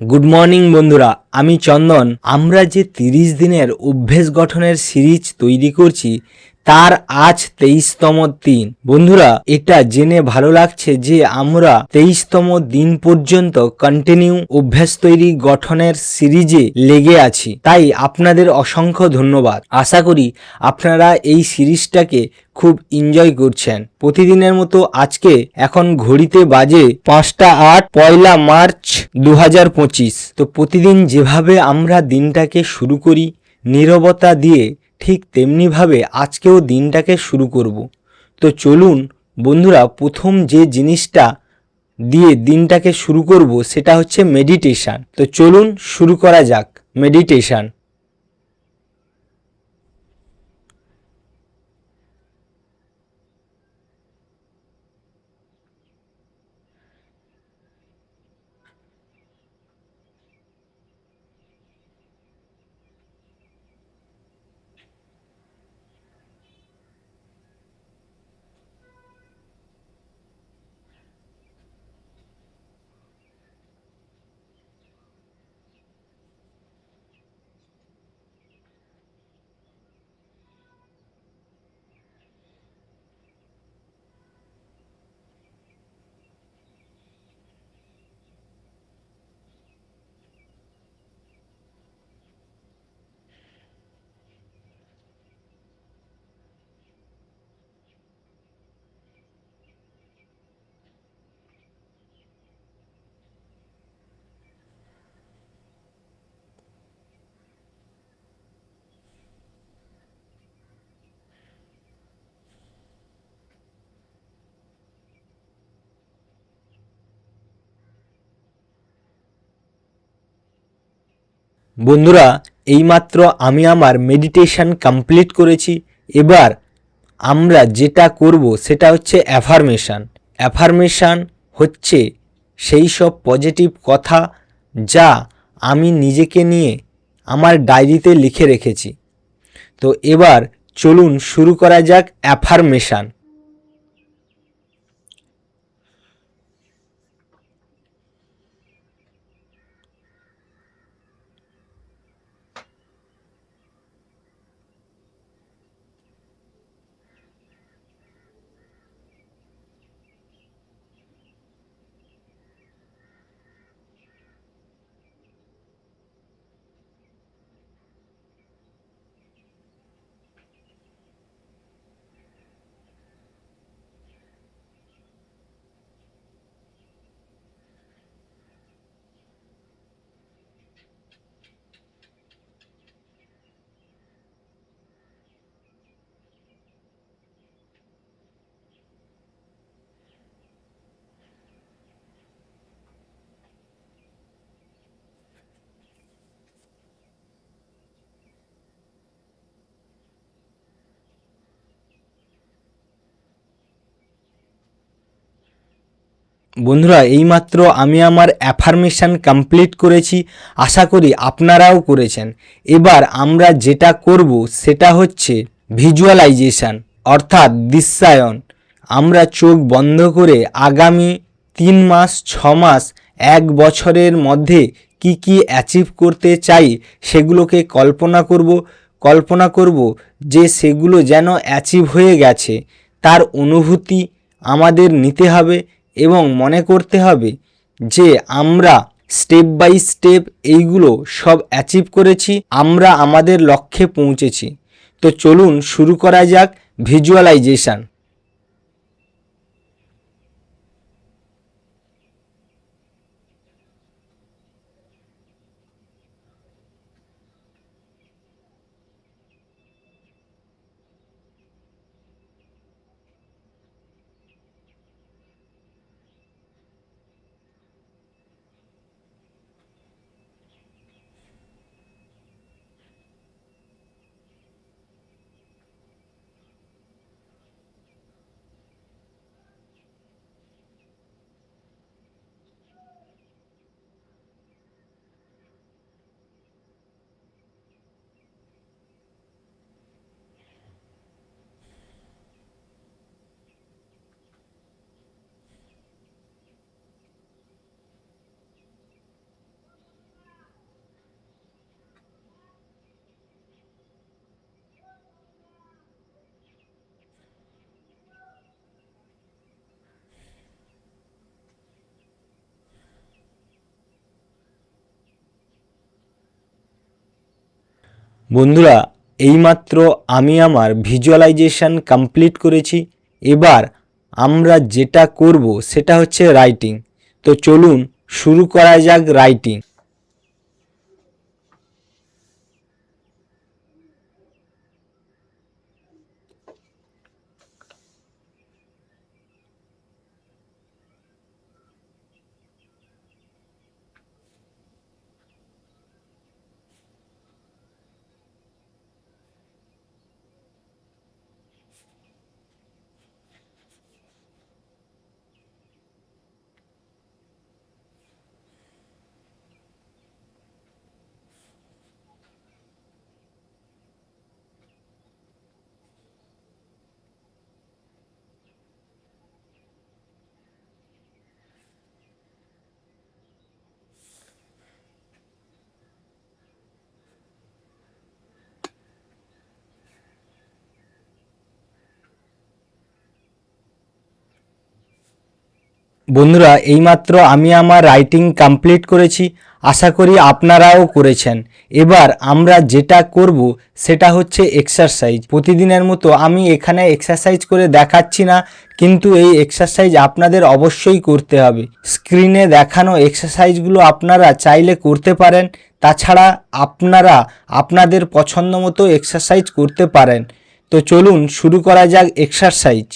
Good morning বন্ধুরা। আমি চন্দন। আমরা যে তিরিশ দিনের অভ্যেস গঠনের সিরিজ তৈরি করছি তার আজ তেইশতম দিন। বন্ধুরা, এটা জেনে ভালো লাগছে যে আমরা তেইশতম দিন পর্যন্ত কন্টিনিউ অভ্যাস তৈরি গঠনের সিরিজে লেগে আছি। তাই আপনাদের অসংখ্য ধন্যবাদ। আশা করি আপনারা এই সিরিজটাকে খুব এনজয় করছেন। প্রতিদিনের মতো আজকে এখন ঘড়িতে বাজে পাঁচটা আট, পয়লা মার্চ দু হাজার পঁচিশ। তো প্রতিদিন যেভাবে আমরা দিনটাকে শুরু করি, নীরবতা দিয়ে ঠিক তেমনিভাবে আজকেও দিনটাকে শুরু করব। তো চলুন বন্ধুরা, প্রথম যে জিনিসটা দিয়ে দিনটাকে শুরু করব সেটা হচ্ছে মেডিটেশান তো চলুন শুরু করা যাক মেডিটেশন বন্ধুরা, এইমাত্র আমি আমার মেডিটেশন কমপ্লিট করেছি। এবার আমরা যেটা করব সেটা হচ্ছে অ্যাফার্মেশান অ্যাফার্মেশান হচ্ছে সেই সব পজিটিভ কথা যা আমি নিজেকে নিয়ে আমার ডায়েরিতে লিখে রেখেছি। তো এবার চলুন শুরু করা যাক অ্যাফার্মেশান বন্ধুরা, এইমাত্র আমি আমার অ্যাফার্মেশন কমপ্লিট করেছি, আশা করি আপনারাও করেছেন। এবার আমরা যেটা করব, সেটা হচ্ছে ভিজুয়ালাইজেশন, অর্থাৎ দৃশ্যায়ন। আমরা চোখ বন্ধ করে আগামী তিন মাস, ছ মাস, এক বছরের মধ্যে কি কি অ্যাচিভ করতে চাই, সেগুলোকে কল্পনা করব। কল্পনা করব যে সেগুলো যেন অ্যাচিভ হয়ে গেছে, তার অনুভূতি আমাদের নিতে হবে এবং মনে করতে হবে যে আমরা স্টেপ বাই স্টেপ এইগুলো সব অ্যাচিভ করেছি, আমরা আমাদের লক্ষ্যে পৌঁছেছি। তো চলুন শুরু করা যাক ভিজুয়ালাইজেশন বন্ধুরা, এইমাত্র আমি আমার ভিজুয়ালাইজেশান কমপ্লিট করেছি। এবার আমরা যেটা করব, সেটা হচ্ছে রাইটিং। তো চলুন, শুরু করা যাক রাইটিং। বন্ধুরা, এইমাত্র আমি আমার রাইটিং কমপ্লিট করেছি, আশা করি আপনারাও করেছেন। এবার আমরা যেটা করব, সেটা হচ্ছে এক্সারসাইজ প্রতিদিনের মতো আমি এখানে এক্সারসাইজ করে দেখাচ্ছি না, কিন্তু এই এক্সারসাইজ আপনাদের অবশ্যই করতে হবে। স্ক্রিনে দেখানো এক্সারসাইজগুলো আপনারা চাইলে করতে পারেন, তাছাড়া আপনারা আপনাদের পছন্দ মতো এক্সারসাইজ করতে পারেন। তো চলুন, শুরু করা যাক এক্সারসাইজ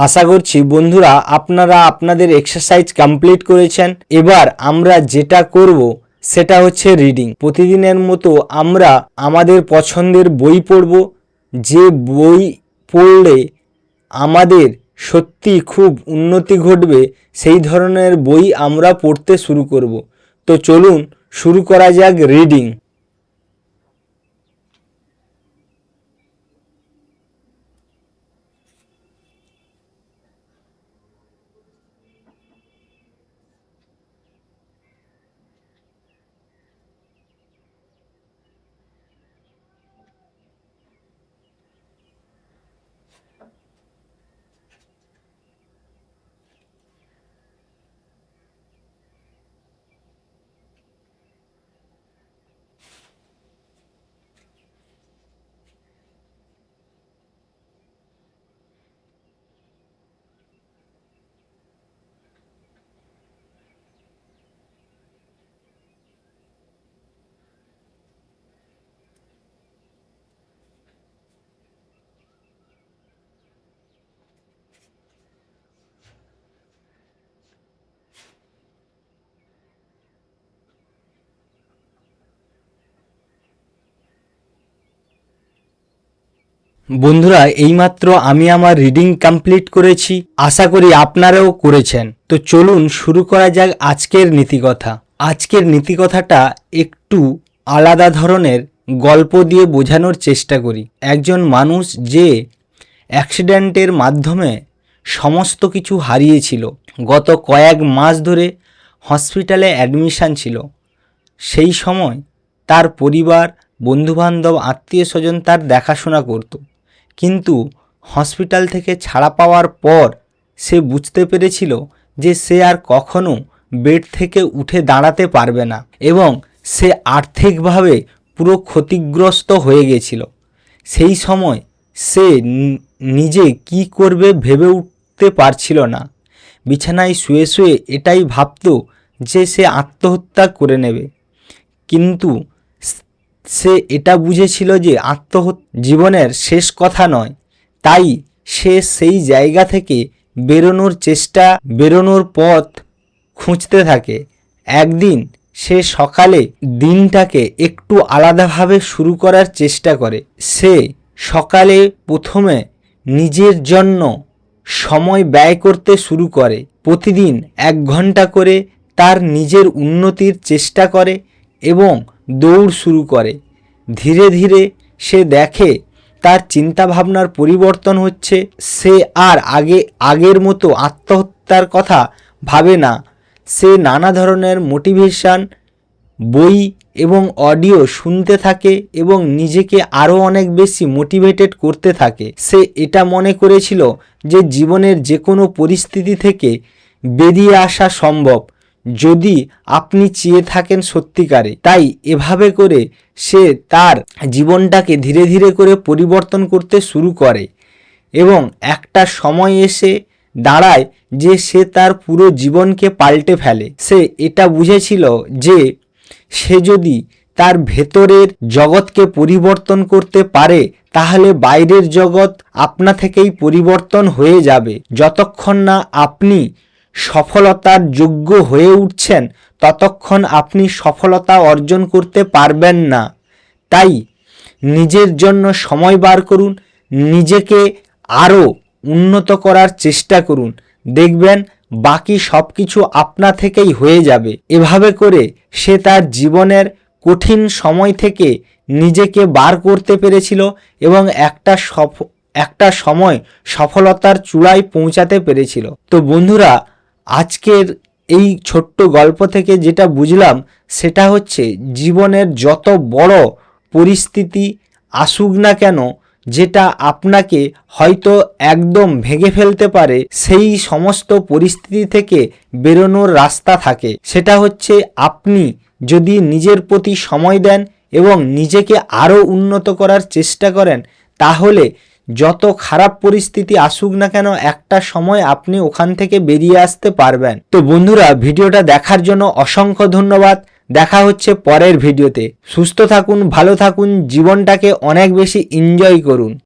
আশা করছি বন্ধুরা আপনারা আপনাদের এক্সারসাইজ কমপ্লিট করেছেন। এবার আমরা যেটা করব, সেটা হচ্ছে রিডিং প্রতিদিনের মতো আমরা আমাদের পছন্দের বই পড়ব। যে বই পড়লে আমাদের সত্যি খুব উন্নতি ঘটবে, সেই ধরনের বই আমরা পড়তে শুরু করব। তো চলুন, শুরু করা যাক রিডিং বন্ধুরা, এইমাত্র আমি আমার রিডিং কমপ্লিট করেছি, আশা করি আপনারাও করেছেন। তো চলুন শুরু করা যাক আজকের নীতিকথা। আজকের নীতিকথাটা একটু আলাদা ধরনের গল্প দিয়ে বোঝানোর চেষ্টা করি। একজন মানুষ যে অ্যাক্সিডেন্টের মাধ্যমে সমস্ত কিছু হারিয়েছিল, গত কয়েক মাস ধরে হসপিটালে অ্যাডমিশান ছিল, সেই সময় তার পরিবার, বন্ধুবান্ধব আত্মীয় স্বজন তার দেখাশোনা করত। কিন্তু হসপিটাল থেকে ছাড়া পাওয়ার পর সে বুঝতে পেরেছিল যে সে আর কখনো বেড থেকে উঠে দাঁড়াতে পারবে না এবং সে আর্থিকভাবে পুরো ক্ষতিগ্রস্ত হয়ে গেছিল। সেই সময় সে নিজে কি করবে ভেবে উঠতে পারছিল না। বিছানায় শুয়ে শুয়ে এটাই ভাবতো যে সে আত্মহত্যা করে নেবে। কিন্তু সে এটা বুঝেছিল যে আত্মহত্যা জীবনের শেষ কথা নয়। তাই সে সেই জায়গা থেকে বেরোনোর চেষ্টা, বেরোনোর পথ খুঁজতে থাকে। একদিন সে সকালে দিনটাকে একটু আলাদাভাবে শুরু করার চেষ্টা করে। সে সকালে প্রথমে নিজের জন্য সময় ব্যয় করতে শুরু করে। প্রতিদিন এক ঘণ্টা করে তার নিজের উন্নতির চেষ্টা করে এবং দৌড় শুরু করে। ধীরে ধীরে সে দেখে তার চিন্তাভাবনার পরিবর্তন হচ্ছে। সে আর আগে, আগের মতো আত্মহত্যার কথা ভাবে না। সে নানা ধরনের মোটিভেশান, বই এবং অডিও শুনতে থাকে এবং নিজেকে আরও অনেক বেশি মোটিভেটেড করতে থাকে। সে এটা মনে করেছিল যে জীবনের যে কোনো পরিস্থিতি থেকে বেরিয়ে আসা সম্ভব। যদি আপনি চেয়ে থাকেন সত্যিকারে, তাই এভাবে করে সে তার জীবনটাকে ধীরে ধীরে করে পরিবর্তন করতে শুরু করে এবং একটা সময় এসে দাঁড়ায় যে সে তার পুরো জীবনকে পাল্টে ফেলে। সে এটা বুঝেছিল যে সে যদি তার ভেতরের জগৎকে পরিবর্তন করতে পারে, তাহলে বাইরের জগৎ আপনা থেকেই পরিবর্তন হয়ে যাবে। যতক্ষণ না আপনি সফলতার যোগ্য হয়ে উঠছেন, ততক্ষণ আপনি সফলতা অর্জন করতে পারবেন না। তাই নিজের জন্য সময় বার করুন, নিজেকে আরও উন্নত করার চেষ্টা করুন। দেখবেন বাকি সব কিছু আপনা থেকেই হয়ে যাবে। এভাবে করে সে তার জীবনের কঠিন সময় থেকে নিজেকে বার করতে পেরেছিল এবং একটা সফ, একটা সময় সফলতার চূড়ায় পৌঁছাতে পেরেছিল। তো বন্ধুরা আজকের এই ছোট্ট গল্প থেকে যেটা বুঝলাম, সেটা হচ্ছে জীবনের যত বড় পরিস্থিতি আসুক না কেন, যেটা আপনাকে হয়তো একদম ভেঙে ফেলতে পারে, সেই সমস্ত পরিস্থিতি থেকে বেরোনোর রাস্তা থাকে। সেটা হচ্ছে আপনি যদি নিজের প্রতি সময় দেন এবং নিজেকে আরও উন্নত করার চেষ্টা করেন, তাহলে যত খারাপ পরিস্থিতি আসুক না কেন, একটা সময় আপনি ওখান থেকে বেরিয়ে আসতে পারবেন। তো বন্ধুরা, ভিডিওটা দেখার জন্য অসংখ্য ধন্যবাদ। দেখা হচ্ছে পরের ভিডিওতে। সুস্থ থাকুন, ভালো থাকুন, জীবনটাকে অনেক বেশি এনজয় করুন।